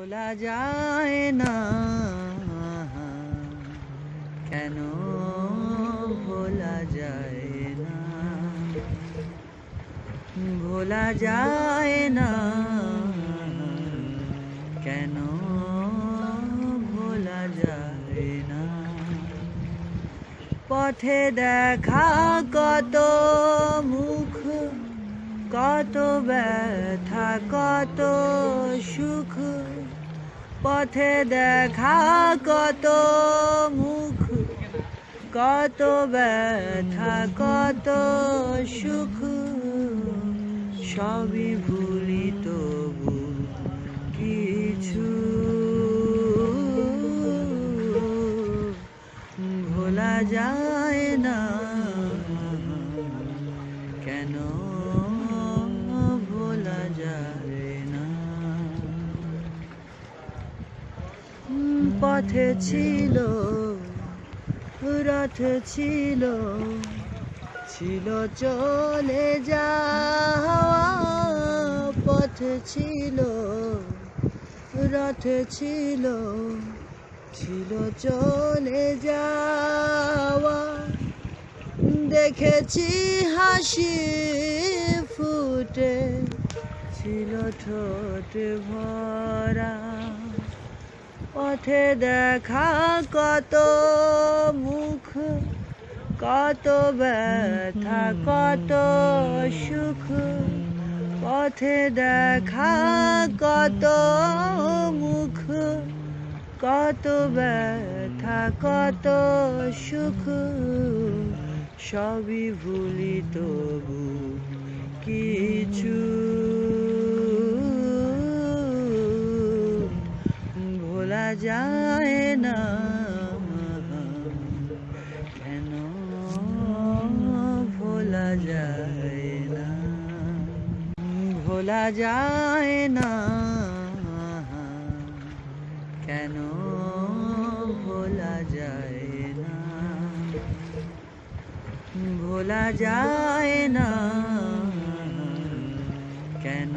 ভোলা যায় না। কেন ভোলা যায় না? ভোলা যায় না। কেন ভোলা যায় না? পথে দেখা কত ব্যথা কত সুখ, পথে দেখা কত মুখ, কত ব্যথা কত সুখ, সবই ভুলি তবু কিছু। ভোলা যায় না। পথে ছিল, রথ ছিল ছিল চলে যাওয়া পথ ছিল, রথ ছিল ছিল চলে যাওয়া। দেখেছি হাসি ফুটে, ছিল ঠোঁট ভরা। পথে দেখা কত মুখ, কত ব্যথা, কত সুখ। পথে দেখা কত মুখ, কত ব্যথা, কত সুখ। সবই ভুলি তবু কিছু ভোলা যায় না। কেন ভোলা যায় না? ভোলা যায় না। কেন ভোলা যায় না? ভোলা যায় না। কেন